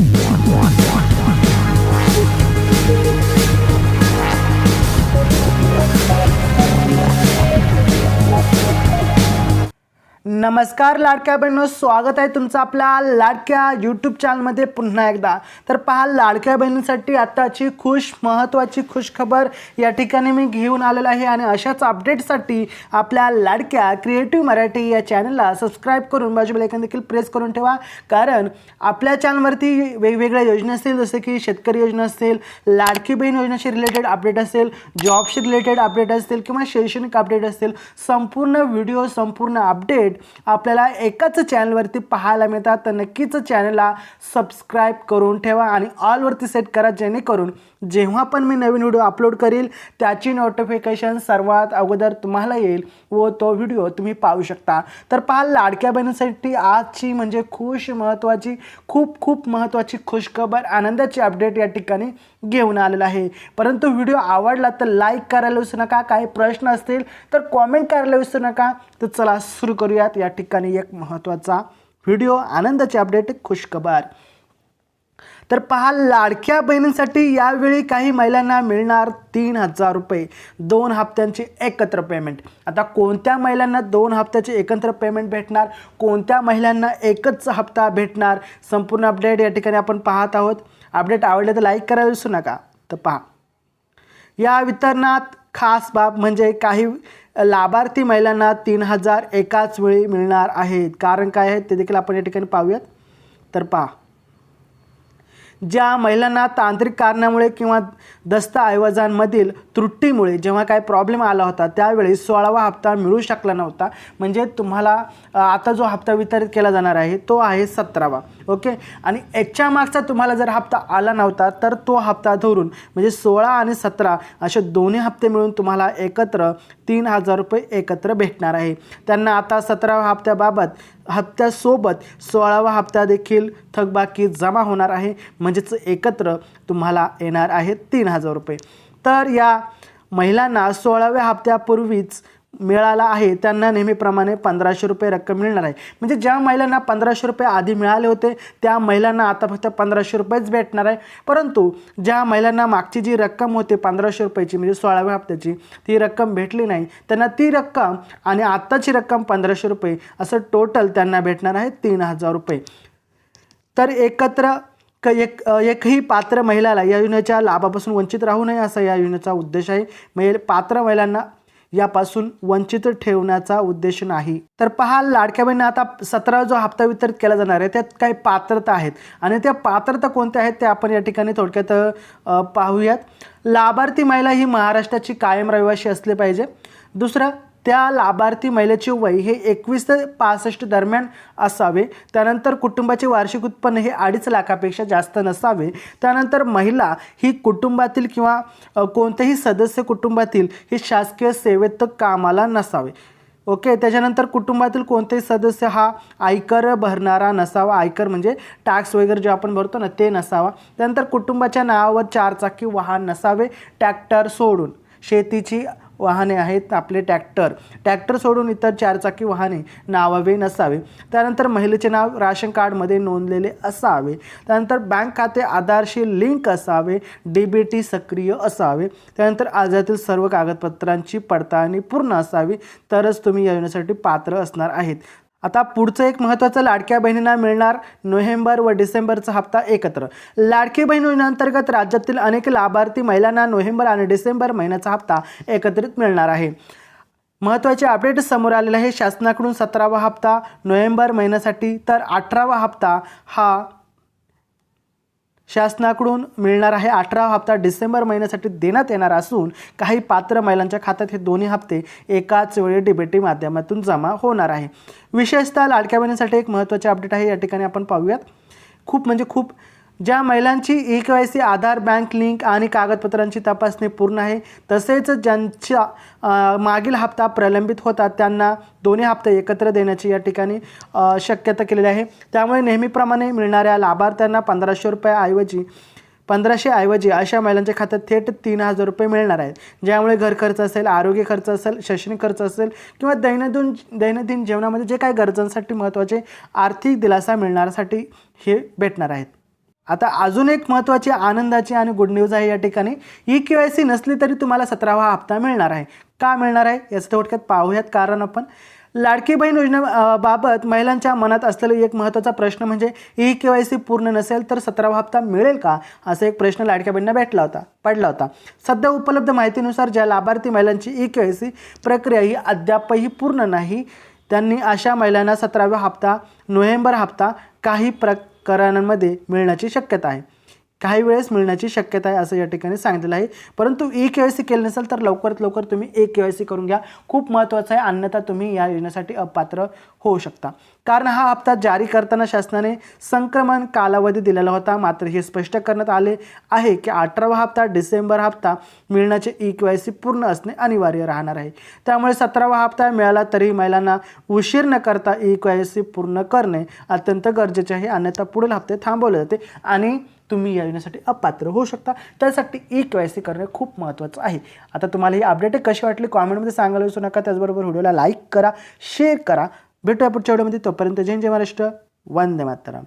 one, one. नमस्कार लाडक्या बहिणीनो स्वागत आहे तुमचं आपल्या लाडक्या यूट्यूब चॅनलमध्ये पुन्हा एकदा. तर पहा लाडक्या बहिणींसाठी आत्ताची खुश महत्त्वाची खुशखबर या ठिकाणी मी घेऊन आलेलो आहे आणि अशाच अपडेटसाठी आपल्या लाडक्या क्रिएटिव्ह मराठी या चॅनलला सबस्क्राईब करून बाजूला ऐकून देखील प्रेस करून ठेवा. कारण आपल्या चॅनलवरती वेगवेगळ्या योजना असतील जसे की शेतकरी योजना असतील लाडकी बहीण योजनेशी रिलेटेड अपडेट असेल जॉबशी रिलेटेड अपडेट असतील किंवा शैक्षणिक अपडेट असतील संपूर्ण व्हिडिओ संपूर्ण अपडेट आपल्याला एकाच चॅनलवरती पाहायला मिळतात तर नक्कीच चॅनलला सबस्क्राईब करून ठेवा आणि ऑलवरती सेट करा जेणेकरून जेव्हा पण मी नवीन व्हिडिओ अपलोड करील त्याची नोटिफिकेशन सर्वात अगोदर तुम्हाला येईल व तो व्हिडिओ तुम्ही पाहू शकता. तर पहा लाडक्या बहिणीसाठी आजची म्हणजे खुश महत्त्वाची खूप खूप महत्त्वाची खुशखबर आनंदाची अपडेट या ठिकाणी घेऊन आलेला आहे. परंतु व्हिडिओ आवडला तर लाईक करायला विसरू नका काही प्रश्न असतील तर कॉमेंट करायला विसरू नका. तर चला सुरू करूयात. या ठिकाणी एक महत्त्वाचा व्हिडिओ आनंदाची अपडेट खुशखबर. तर पहा लाडक्या बहिणींसाठी यावेळी काही महिलांना मिळणार तीन हजार रुपये दोन हप्त्यांची एकत्र पेमेंट आता कोणत्या महिलांना दोन हप्त्याचे एकत्र पेमेंट भेटणार? कोणत्या महिलांना एकच हप्ता भेटणार? संपूर्ण अपडेट या ठिकाणी आपण पाहत आहोत. अपडेट आवडले तर लाईक करायला विसरू नका. तर पहा या वितरणात खास बाब म्हणजे काही लाभार्थी महिलांना तीन हजार एकाच वेळी मिळणार आहेत. कारण काय आहे? ते देखील आपण या ठिकाणी पाहूयात. तर पहा. ज्या महिलांना तांत्रिक कारणामुळे किंवा दस्तऐवजांमधील त्रुटीमुळे जेव्हा काही प्रॉब्लेम आला होता त्यावेळी सोळावा हप्ता मिळू शकला नव्हता. म्हणजे तुम्हाला आता जो हप्ता वितरित केला जाणार आहे तो आहे सतरावा. ओके आणि याच्या मागचा तुम्हाला जर हप्ता आला नव्हता तर तो हप्ता धरून म्हणजे सोळा आणि सतरा असे दोन्ही हप्ते मिळून तुम्हाला एकत्र तीन हजार रुपये एकत्र भेटणार आहे. त्यांना आता सतराव्या हप्त्याबाबत हप्त्यासोबत सोळावा हप्ता देखील थकबाकी जमा होणार आहे. म्हणजेच एकत्र तुम्हाला येणार आहे तीन हजार रुपये. तर या महिलांना सोळाव्या हप्त्यापूर्वीच मिळाला आहे त्यांना नेहमीप्रमाणे पंधराशे रुपये रक्कम मिळणार आहे. म्हणजे ज्या महिलांना पंधराशे रुपये आधी मिळाले होते त्या महिलांना आता फक्त पंधराशे रुपयेच भेटणार आहे. परंतु ज्या महिलांना मागची जी रक्कम होती पंधराशे रुपयाची म्हणजे सोळाव्या हप्त्याची ती रक्कम भेटली नाही त्यांना ती रक्कम आणि आत्ताची रक्कम पंधराशे रुपये असं टोटल त्यांना भेटणार आहे तीन हजार रुपये. तर एकत्र क एक एकही पात्र महिलाला या योजनेच्या लाभापासून वंचित राहू नये असा या योजनेचा उद्देश आहे. महिल पात्र महिलांना यापासून वंचित ठेवण्याचा उद्देश नाही. तर पहा लाडक्या बहिणी आता सतरा जो हप्ता वितरित केला जाणार आहे त्यात काही पात्रता आहेत. आणि त्या पात्रता कोणत्या आहेत ते आपण या ठिकाणी थोडक्यात पाहूयात. लाभार्थी महिला ही महाराष्ट्राची कायम रहिवाशी असली पाहिजे. दुसरं त्या लाभार्थी महिलेचे वय हे एकवीस ते पासष्ट दरम्यान असावे. त्यानंतर कुटुंबाचे वार्षिक उत्पन्न हे अडीच लाखापेक्षा जास्त नसावे. त्यानंतर महिला ही कुटुंबातील किंवा कोणतेही कोणत्याही सदस्य कुटुंबातील ही शासकीय सेवेत कामाला नसावे. ओके? त्याच्यानंतर कुटुंबातील कोणतेही सदस्य हा आयकर भरणारा नसावा. आयकर म्हणजे टॅक्स वगैरे जे आपण भरतो ना ते नसावा. त्यानंतर कुटुंबाच्या नावावर चारचाकी वाहन नसावे. ट्रॅक्टर सोडून. शेतीची वाहने आहेत आपले ट्रॅक्टर. ट्रॅक्टर सोडून इतर चारचाकी वाहने नावावे नसावे. त्यानंतर महिलेचे नाव राशन कार्डमध्ये नोंदलेले असावे. त्यानंतर बँक खाते आधारशी लिंक असावे. डी बी टी सक्रिय असावे. त्यानंतर अर्जातील सर्व कागदपत्रांची पडताळणी पूर्ण असावी. तरच तुम्ही योजनेसाठी पात्र असणार आहेत. आता पुढचं एक महत्त्वाचं लाडक्या बहिणींना मिळणार नोव्हेंबर व डिसेंबरचा हप्ता एकत्र. लाडकी बहीण योजनेअंतर्गत राज्यातील अनेक लाभार्थी महिलांना नोव्हेंबर आणि डिसेंबर महिन्याचा हप्ता एकत्रित मिळणार आहे. महत्त्वाचे अपडेट समोर आलेलं आहे. शासनाकडून सतरावा हप्ता नोव्हेंबर महिन्यासाठी तर अठरावा हप्ता हा शासनाकडून मिळणार आहे अठरा हप्ता डिसेंबर महिन्यासाठी देण्यात येणार असून काही पात्र महिलांच्या खात्यात हे दोन्ही हप्ते एकाच वेळी डिबेटी माध्यमातून जमा होणार आहे. विशेषतः लाडक्या बहिणीसाठी एक महत्त्वाचे अपडेट आहे. या ठिकाणी आपण पाहूयात. खूप म्हणजे खूप ज्या महिलांची E K Y C Aadhaar bank link आणि कागदपत्रांची तपासणी पूर्ण आहे तसेच ज्यांच्या मागील हप्ता प्रलंबित होता त्यांना दोन्ही हप्ते एकत्र देण्याची या ठिकाणी शक्यता केलेली आहे. त्यामुळे नेहमीप्रमाणे मिळणाऱ्या लाभार्थ्यांना पंधराशे रुपयाऐवजी पंधराशे ऐवजी अशा महिलांच्या खात्यात थेट तीन हजार रुपये मिळणार आहेत. ज्यामुळे घर खर्च असेल आरोग्य खर्च असेल शैक्षणिक खर्च असेल किंवा दैनंदिन दैनंदिन जीवनामध्ये जे काही गरजांसाठी महत्त्वाचे आर्थिक दिलासा मिळण्यासाठी हे भेटणार आहेत. आता अजून एक महत्त्वाची आनंदाची आणि गुड न्यूज आहे या ठिकाणी. ई के वाय सी नसली तरी तुम्हाला सतरावा हप्ता मिळणार आहे. का मिळणार आहे? याचं थोडक्यात पाहूयात. कारण आपण लाडकी बहीण योजना बाबत महिलांच्या मनात असलेला एक महत्त्वाचा प्रश्न म्हणजे ई के वाय सी पूर्ण नसेल तर सतरावा हप्ता मिळेल का? असा एक प्रश्न लाडक्या बहिणींना भेटला होता पडला होता. सध्या उपलब्ध माहितीनुसार ज्या लाभार्थी महिलांची ई के वाय सी प्रक्रिया ही अद्यापही पूर्ण नाही त्यांनी अशा महिलांना सतरावा हप्ता नोव्हेंबर हप्ता काही करारांमध्ये मिळण्याची शक्यता आहे. काही वेळेस मिळण्याची शक्यता आहे असं या ठिकाणी सांगितलेलं आहे. परंतु ई के वाय सी केलं नसेल तर लवकरात लवकर तुम्ही ए के वाय सी करून घ्या. खूप महत्त्वाचं आहे अन्यथा तुम्ही या योजनेसाठी अपात्र होऊ शकता. कारण हा हप्ता जारी करताना शासनाने संक्रमण कालावधी दिलेला होता. मात्र हे स्पष्ट करण्यात आले आहे की अठरावा हप्ता डिसेंबर हप्ता मिळण्याचे ई के वाय सी पूर्ण असणे अनिवार्य राहणार आहे. त्यामुळे सतरावा हप्ता मिळाला तरी महिलांना उशीर न करता ई के वाय सी पूर्ण करणे अत्यंत गरजेचे आहे. अन्यथा पुढील हप्ते थांबवले जाते आणि तुम्ही या योजनेसाठी अपात्र होऊ शकता. त्यासाठी ई के वाय सी करणे खूप महत्त्वाचं आहे. आता तुम्हाला ही अपडेट कशी वाटली? कॉमेंटमध्ये सांगायला विसरू नका. त्याचबरोबर व्हिडिओला लाईक करा शेअर करा. भेटूया पुढच्या व्हिडिओमध्ये. तोपर्यंत जय जय महाराष्ट्र. वंदे मातरम.